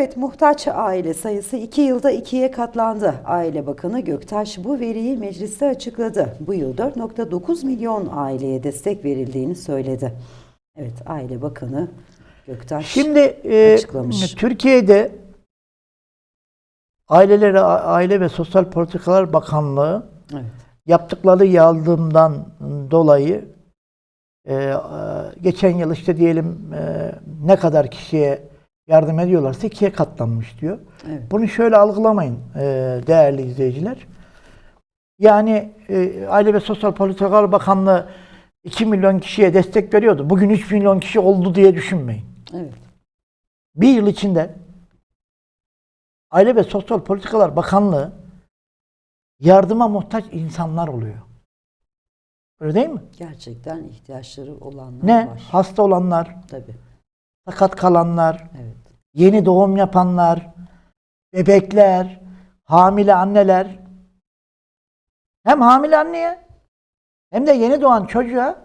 Evet, muhtaç aile sayısı 2 yılda ikiye katlandı. Aile Bakanı Göktaş bu veriyi mecliste açıkladı. Bu yıl 4.9 milyon aileye destek verildiğini söyledi. Evet, Aile Bakanı Göktaş Şimdi e, açıklamış. Türkiye'de Aileleri Aile ve Sosyal Politikalar Bakanlığı Evet. yaptıkları yardımdan dolayı e, geçen yıl işte diyelim e, ne kadar kişiye yardım ediyorlarsa ikiye katlanmış diyor. Evet. Bunu şöyle algılamayın e, değerli izleyiciler. Yani e, Aile ve Sosyal Politikalar Bakanlığı 2 milyon kişiye destek veriyordu. Bugün 3 milyon kişi oldu diye düşünmeyin. Evet. Bir yıl içinde Aile ve Sosyal Politikalar Bakanlığı yardıma muhtaç insanlar oluyor. Öyle değil mi? Gerçekten ihtiyaçları olanlar Ne? var. Hasta olanlar, Tabii. sakat kalanlar, Evet. Yeni doğum yapanlar, bebekler, hamile anneler. Hem hamile anneye hem de yeni doğan çocuğa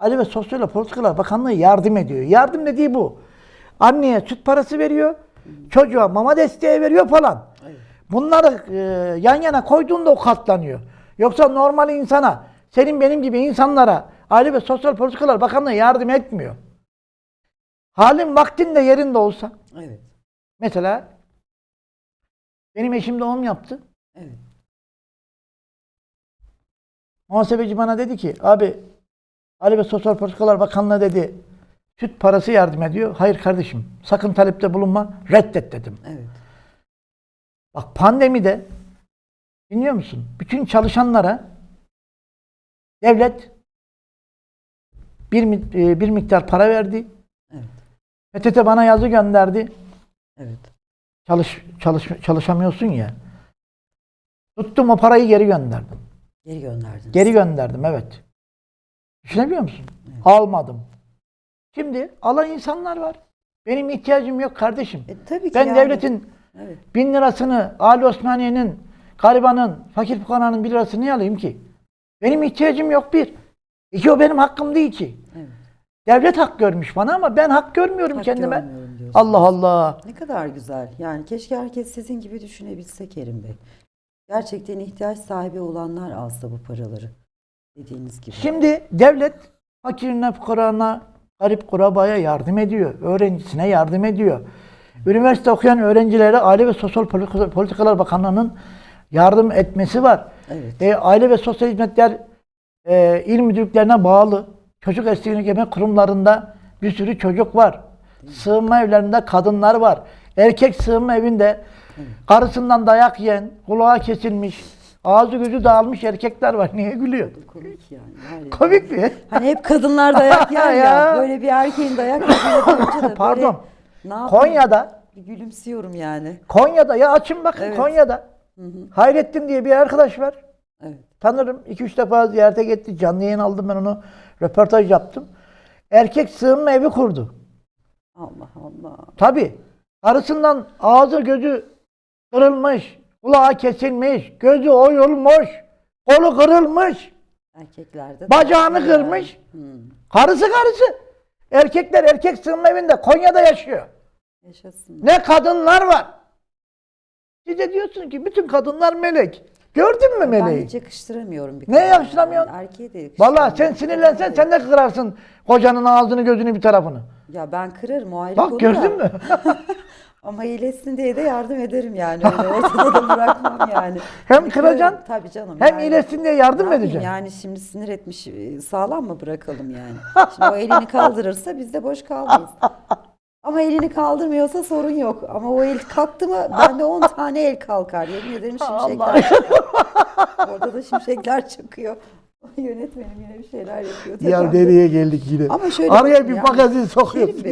Aile ve Sosyal Politikalar Bakanlığı yardım ediyor. Yardım dediği bu. Anneye süt parası veriyor, çocuğa mama desteği veriyor falan. Bunları e, yan yana koyduğunda o katlanıyor. Yoksa normal insana, senin benim gibi insanlara Aile ve Sosyal Politikalar Bakanlığı yardım etmiyor. Halin vaktinde yerinde olsa, Evet. mesela benim eşim doğum yaptı. Evet. Muhasebeci bana dedi ki, abi Aile ve Sosyal Politikalar Bakanlığı dedi, süt parası yardım ediyor. Hayır kardeşim, sakın talepte bulunma, reddet dedim. Evet. Bak pandemide dinliyor musun? Bütün çalışanlara devlet bir, e, bir miktar para verdi. Evet. PTT bana yazı gönderdi. Evet. Çalış, çalış çalışamıyorsun ya. Tuttum o parayı geri gönderdim. Geri gönderdiniz. Geri gönderdim evet. Düşünebiliyor musun? Almadım. Şimdi alan insanlar var. Benim ihtiyacım yok kardeşim. E, tabii ki Ben yani. devletin Evet. bin lirasını Ali Osmaniye'nin, garibanın, fakir fukaranın bir lirasını niye alayım ki? Benim ihtiyacım yok bir. İki o benim hakkım değil ki. Evet. Devlet hak görmüş bana ama ben hak görmüyorum Hak kendime. görmüyorum. Allah Allah. Ne kadar güzel. Yani keşke herkes sizin gibi düşünebilse Kerim Bey. Gerçekten ihtiyaç sahibi olanlar alsa bu paraları. Dediğiniz gibi. Şimdi devlet fakirine, fukarana, garip kurabaya yardım ediyor. Öğrencisine yardım ediyor. Üniversite okuyan öğrencilere Aile ve Sosyal Politi- Politikalar Bakanlığı'nın yardım etmesi var. Evet. E, Aile ve Sosyal Hizmetler e, il müdürlüklerine bağlı çocuk esirgeme kurumlarında bir sürü çocuk var. Sığınma evlerinde kadınlar var. Erkek sığınma evinde karısından dayak yiyen, kulağı kesilmiş, ağzı gözü dağılmış erkekler var. Niye gülüyor? Komik yani. Ya. Komik mi? Hani hep kadınlar dayak yer ya. Böyle bir erkeğin dayak yediğini da böyle Pardon. ne yapayım? Konya'da, Bir gülümsüyorum yani. Konya'da ya açın bakın Evet. Konya'da. Hayrettin diye bir arkadaş var. Evet. Tanırım. 2-3 defa ziyarete gitti. Canlı yayın aldım ben onu. Röportaj yaptım. Erkek sığınma evi kurdu. Allah Allah. Tabi. Karısından ağzı gözü kırılmış, kulağı kesilmiş, gözü oyulmuş, kolu kırılmış, Erkeklerde de bacağını var kırmış. Hmm. Karısı karısı. Erkekler erkek sığınma evinde Konya'da yaşıyor. Yaşasın. Ne kadınlar var. Size diyorsun ki bütün kadınlar melek. Gördün mü Ben meleği? hiç yakıştıramıyorum bir Ne kadına yakıştıramıyorsun? yani. Erkeğe de yakıştıramıyorum. Vallahi sen sinirlensen sen de kırarsın kocanın ağzını gözünü bir tarafını. Ya ben kırarım o ayrı Bak konu gördün da. mü? Ama iyileşsin diye de yardım ederim yani. Öyle ortada da bırakmam yani. Hem kıracaksın, Tabii canım. Hem yani. iyileşsin diye yardım mı edeceksin? Yani şimdi sinir etmiş e, sağlam mı bırakalım yani? Şimdi o elini kaldırırsa biz de boş kalmayız. Ama elini kaldırmıyorsa sorun yok. Ama o el kalktı mı bende 10 tane el kalkar. Yemin ederim şimşekler çıkıyor. Orada da şimşekler çıkıyor. Yönetmenim yine bir şeyler yapıyor. Ya nereye geldik yine? Ama şöyle Araya bir yani- magazin sokuyorsun.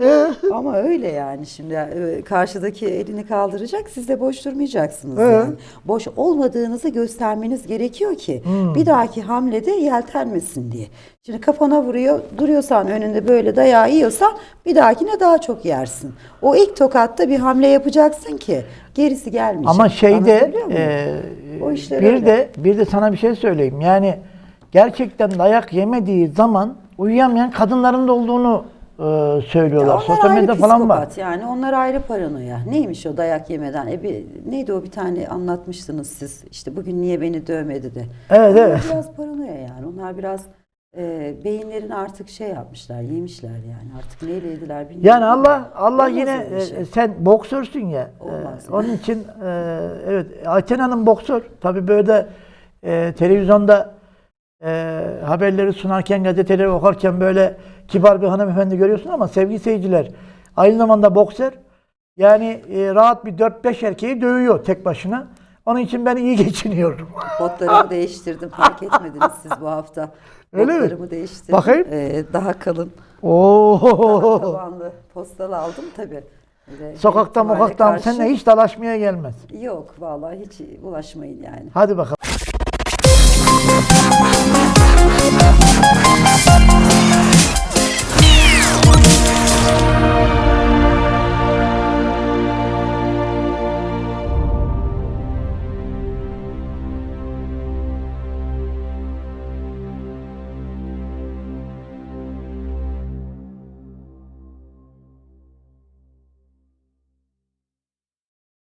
Ama öyle yani şimdi e, karşıdaki elini kaldıracak siz de boş durmayacaksınız yani. Boş olmadığınızı göstermeniz gerekiyor ki Hmm. bir dahaki hamlede yeltenmesin diye. Şimdi kafana vuruyor duruyorsan önünde böyle dayağı yiyorsan bir dahakine daha çok yersin. O ilk tokatta bir hamle yapacaksın ki gerisi gelmeyecek. Ama şeyde e, O işler bir öyle. de bir de sana bir şey söyleyeyim. Yani gerçekten dayak yemediği zaman uyuyamayan kadınların da olduğunu e, söylüyorlar. onlar Sosyal ayrı medya falan var. Yani onlar ayrı paranoya. Neymiş o dayak yemeden? E bir, neydi o bir tane anlatmıştınız siz. İşte bugün niye beni dövmedi de. Evet, Onlar evet. biraz paranoya yani. Onlar biraz e, beyinlerini artık şey yapmışlar, yemişler yani. Artık neyle yediler bilmiyorum. Yani Allah Allah Olmaz yine bir şey. e, sen boksörsün ya. e, Olmaz. onun için e, evet Ayten Hanım boksör. Tabii böyle e, televizyonda e, haberleri sunarken gazeteleri okurken böyle kibar bir hanımefendi görüyorsun ama sevgili seyirciler aynı zamanda boksör. Yani e, rahat bir 4-5 erkeği dövüyor tek başına. Onun için ben iyi geçiniyorum. Botlarımı değiştirdim. Fark etmediniz siz bu hafta. Öyle mi? Botlarımı değiştirdim. Bakayım. E, daha kalın, daha Oo. tabanlı postal aldım tabii. Öyle Sokakta ihtimale mokaktan karşı- seninle hiç dalaşmaya gelmez. Yok vallahi hiç ulaşmayın yani. Hadi bakalım.